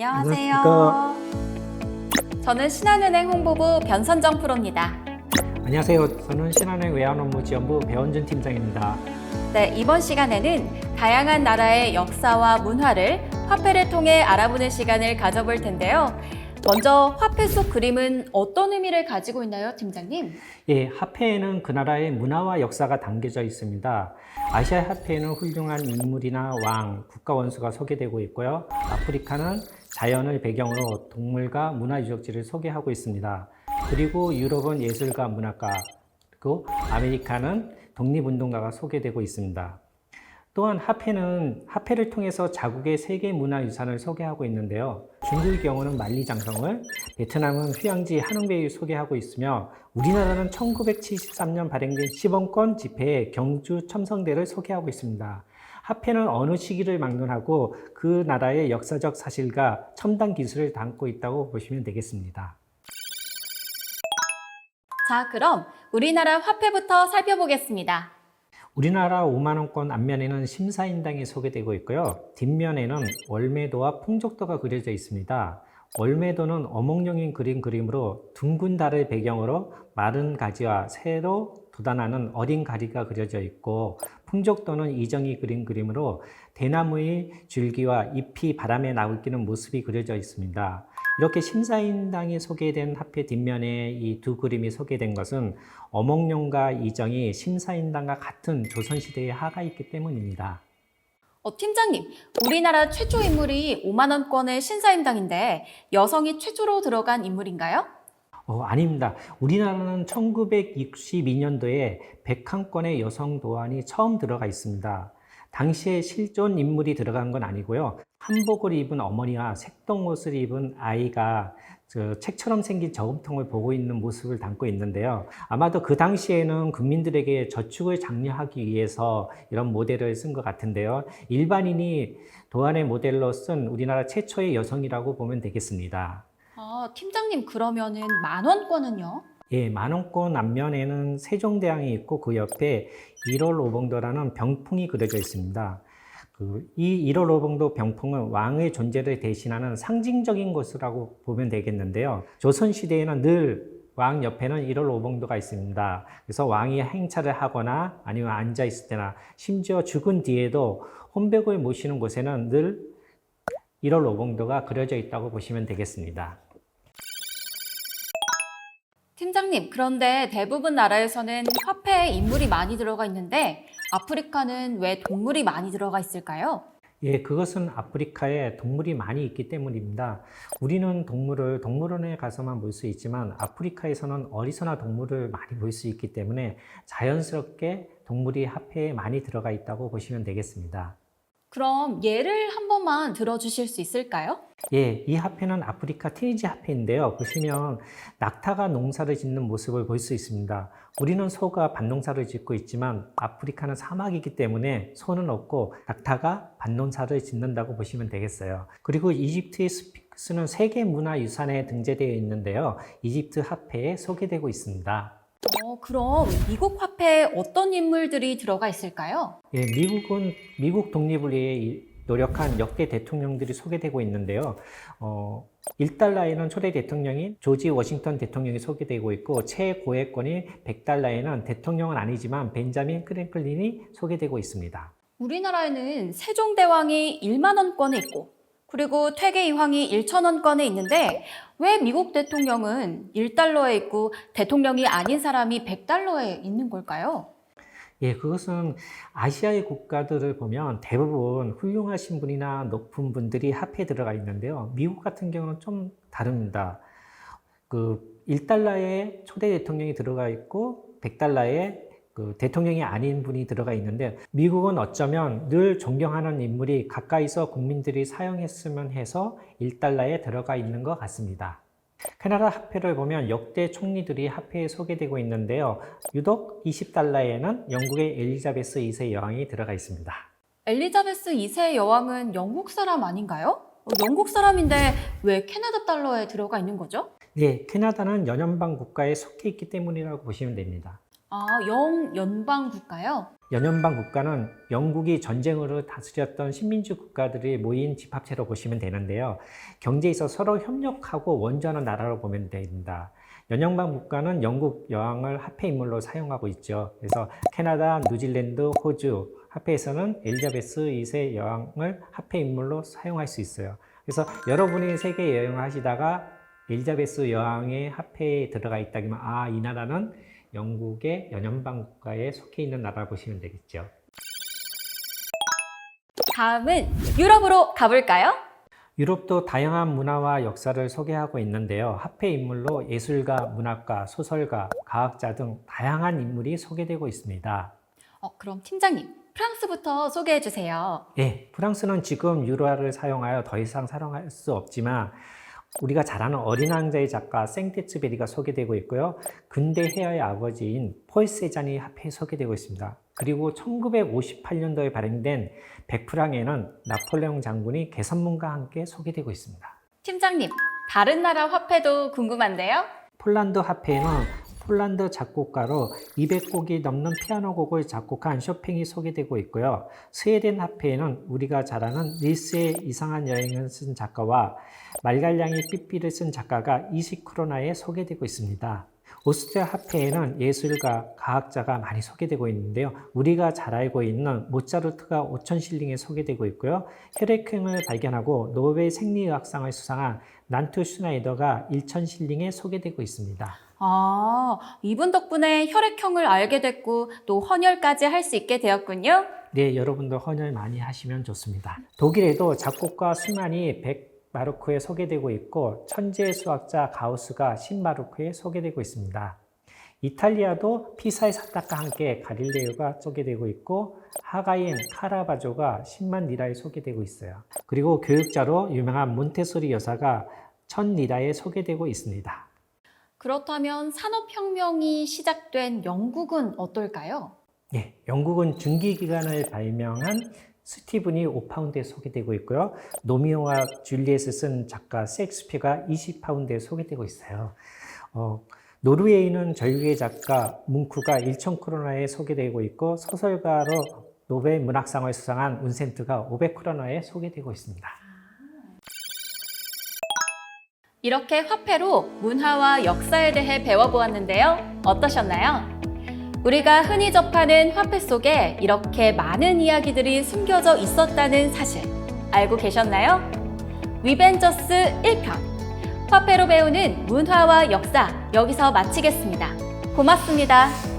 안녕하세요. 안녕하십니까. 저는 신한은행 홍보부 변선정 프로입니다. 안녕하세요. 저는 신한은행 외환업무지원부 배원준 팀장입니다. 네, 이번 시간에는 다양한 나라의 역사와 문화를 화폐를 통해 알아보는 시간을 가져볼 텐데요. 먼저 화폐 속 그림은 어떤 의미를 가지고 있나요, 팀장님? 예, 화폐에는 그 나라의 문화와 역사가 담겨져 있습니다. 아시아 화폐에는 훌륭한 인물이나 왕, 국가 원수가 소개되고 있고요. 아프리카는 자연을 배경으로 동물과 문화 유적지를 소개하고 있습니다. 그리고 유럽은 예술가, 문학가, 그리고 아메리카는 독립운동가가 소개되고 있습니다. 또한 화폐는 화폐를 통해서 자국의 세계 문화 유산을 소개하고 있는데요. 중국의 경우는 만리장성을, 베트남은 휴양지 한웅베이를 소개하고 있으며 우리나라는 1973년 발행된 시범권 집회의 경주 첨성대를 소개하고 있습니다. 화폐는 어느 시기를 막론하고 그 나라의 역사적 사실과 첨단 기술을 담고 있다고 보시면 되겠습니다. 자, 그럼 우리나라 화폐부터 살펴보겠습니다. 우리나라 5만원권 앞면에는 심사인당이 소개되고 있고요. 뒷면에는 월매도와 풍족도가 그려져 있습니다. 월매도는 어몽룡인 그린 그림으로 둥근 달을 배경으로 마른 가지와 새로 돋아나는 어린 가리가 그려져 있고 풍족도는 이정이 그린 그림으로 대나무의 줄기와 잎이 바람에 나울끼는 모습이 그려져 있습니다. 이렇게 심사인당이 소개된 화폐 뒷면에 이 두 그림이 소개된 것은 어몽룡과 이정이 심사인당과 같은 조선시대의 하가 있기 때문입니다. 어, 팀장님, 우리나라 최초 인물이 5만 원권의 신사임당인데 여성이 최초로 들어간 인물인가요? 어, 아닙니다. 우리나라는 1962년도에 101건의 여성 도안이 처음 들어가 있습니다. 당시에 실존 인물이 들어간 건 아니고요. 한복을 입은 어머니와 색동 옷을 입은 아이가 저 책처럼 생긴 저금통을 보고 있는 모습을 담고 있는데요. 아마도 그 당시에는 국민들에게 저축을 장려하기 위해서 이런 모델을 쓴 것 같은데요. 일반인이 도안의 모델로 쓴 우리나라 최초의 여성이라고 보면 되겠습니다. 아, 팀장님, 그러면은 만 원권은요? 예, 만원권 앞면에는 세종대왕이 있고 그 옆에 1월 오봉도라는 병풍이 그려져 있습니다. 그, 이 1월 오봉도 병풍은 왕의 존재를 대신하는 상징적인 것이라고 보면 되겠는데요. 조선시대에는 늘 왕 옆에는 1월 오봉도가 있습니다. 그래서 왕이 행차를 하거나 아니면 앉아 있을 때나 심지어 죽은 뒤에도 혼백을 모시는 곳에는 늘 1월 오봉도가 그려져 있다고 보시면 되겠습니다. 팀장님, 그런데 대부분 나라에서는 화폐에 인물이 많이 들어가 있는데 아프리카는 왜 동물이 많이 들어가 있을까요? 예, 그것은 아프리카에 동물이 많이 있기 때문입니다. 우리는 동물을 동물원에 가서만 볼 수 있지만 아프리카에서는 어디서나 동물을 많이 볼 수 있기 때문에 자연스럽게 동물이 화폐에 많이 들어가 있다고 보시면 되겠습니다. 그럼 예를 한 번만 들어주실 수 있을까요? 예, 이 화폐는 아프리카 티니지 화폐인데요. 보시면 낙타가 농사를 짓는 모습을 볼 수 있습니다. 우리는 소가 밭농사를 짓고 있지만 아프리카는 사막이기 때문에 소는 없고 낙타가 밭농사를 짓는다고 보시면 되겠어요. 그리고 이집트의 스핑크스는 세계 문화유산에 등재되어 있는데요. 이집트 화폐에 소개되고 있습니다. 어, 그럼 미국 화폐에 어떤 인물들이 들어가 있을까요? 예, 미국은 미국 독립을 위해 이- 노력한 역대 대통령들이 소개되고 있는데요. 어, 1달러에는 초대 대통령인 조지 워싱턴 대통령이 소개되고 있고 최고액권인 100달러에는 대통령은 아니지만 벤자민 크랭클린이 소개되고 있습니다. 우리나라에는 세종대왕이 1만 원권에 있고 그리고 퇴계 이황이 1천원권에 있는데 왜 미국 대통령은 1달러에 있고 대통령이 아닌 사람이 100달러에 있는 걸까요? 예, 그것은 아시아의 국가들을 보면 대부분 훌륭하신 분이나 높은 분들이 합해 들어가 있는데요. 미국 같은 경우는 좀 다릅니다. 그 1달러에 초대 대통령이 들어가 있고 100달러에 그 대통령이 아닌 분이 들어가 있는데 미국은 어쩌면 늘 존경하는 인물이 가까이서 국민들이 사용했으면 해서 1달러에 들어가 있는 것 같습니다. 캐나다 화폐를 보면 역대 총리들이 화폐에 소개되고 있는데요. 유독 20달러에는 영국의 엘리자베스 2세 여왕이 들어가 있습니다. 엘리자베스 2세 여왕은 영국 사람 아닌가요? 어, 영국 사람인데 왜 캐나다 달러에 들어가 있는 거죠? 네, 캐나다는 연연방 국가에 속해 있기 때문이라고 보시면 됩니다. 아, 영 연방 국가요? 연연방 국가는 영국이 전쟁으로 다스렸던 식민지 국가들이 모인 집합체로 보시면 되는데요. 경제에 있어 서로 협력하고 원조하는 나라로 보면 됩니다. 연연방 국가는 영국 여왕을 화폐 인물로 사용하고 있죠. 그래서 캐나다, 뉴질랜드, 호주 화폐에서는 엘리자베스 2세 여왕을 화폐 인물로 사용할 수 있어요. 그래서 여러분이 세계 여행을 하시다가 엘리자베스 여왕의 화폐에 들어가 있다면 아, 이 나라는 영국의 연연방 국가에 속해 있는 나라 보시면 되겠죠. 다음은 유럽으로 가볼까요? 유럽도 다양한 문화와 역사를 소개하고 있는데요. 화폐 인물로 예술가, 문학가, 소설가, 과학자 등 다양한 인물이 소개되고 있습니다. 어, 그럼 팀장님, 프랑스부터 소개해 주세요. 예, 프랑스는 지금 유로화를 사용하여 더 이상 사용할 수 없지만 우리가 잘 아는 어린 왕자의 작가 생테츠베리가 소개되고 있고요. 근대 헤어의 아버지인 폴 세잔이 화폐에 소개되고 있습니다. 그리고 1958년도에 발행된 백프랑에는 나폴레옹 장군이 개선문과 함께 소개되고 있습니다. 팀장님, 다른 나라 화폐도 궁금한데요? 폴란드 화폐에는 폴란드 작곡가로 200곡이 넘는 피아노 곡을 작곡한 쇼팽이 소개되고 있고요. 스웨덴 화폐에는 우리가 잘 아는 닐스의 이상한 여행을 쓴 작가와 말갈량이 삐삐를 쓴 작가가 20크로나에 소개되고 있습니다. 오스트리아 화폐에는 예술가, 과학자가 많이 소개되고 있는데요. 우리가 잘 알고 있는 모차르트가 5천 실링에 소개되고 있고요. 혈액형을 발견하고 노벨 생리의학상을 수상한 난투 슈나이더가 1천 실링에 소개되고 있습니다. 아, 이분 덕분에 혈액형을 알게 됐고 또 헌혈까지 할 수 있게 되었군요. 네, 여러분도 헌혈 많이 하시면 좋습니다. 독일에도 작곡가 수만이 100마르크에 소개되고 있고 천재 수학자 가우스가 10마르크에 소개되고 있습니다. 이탈리아도 피사의 사탁과 함께 가릴레오가 소개되고 있고 하가인 카라바조가 10만 리라에 소개되고 있어요. 그리고 교육자로 유명한 몬테소리 여사가 1000 리라에 소개되고 있습니다. 그렇다면 산업혁명이 시작된 영국은 어떨까요? 예, 영국은 중기기관을 발명한 스티븐이 5파운드에 소개되고 있고요. 노미오와 줄리엣을 쓴 작가 셰익스피어가 20파운드에 소개되고 있어요. 어, 노르웨이는 절규의 작가 뭉크가 1,000크로나에 소개되고 있고 소설가로 노벨 문학상을 수상한 운센트가 500 크로나에 소개되고 있습니다. 이렇게 화폐로 문화와 역사에 대해 배워보았는데요. 어떠셨나요? 우리가 흔히 접하는 화폐 속에 이렇게 많은 이야기들이 숨겨져 있었다는 사실 알고 계셨나요? 위벤저스 1편 화폐로 배우는 문화와 역사 여기서 마치겠습니다. 고맙습니다.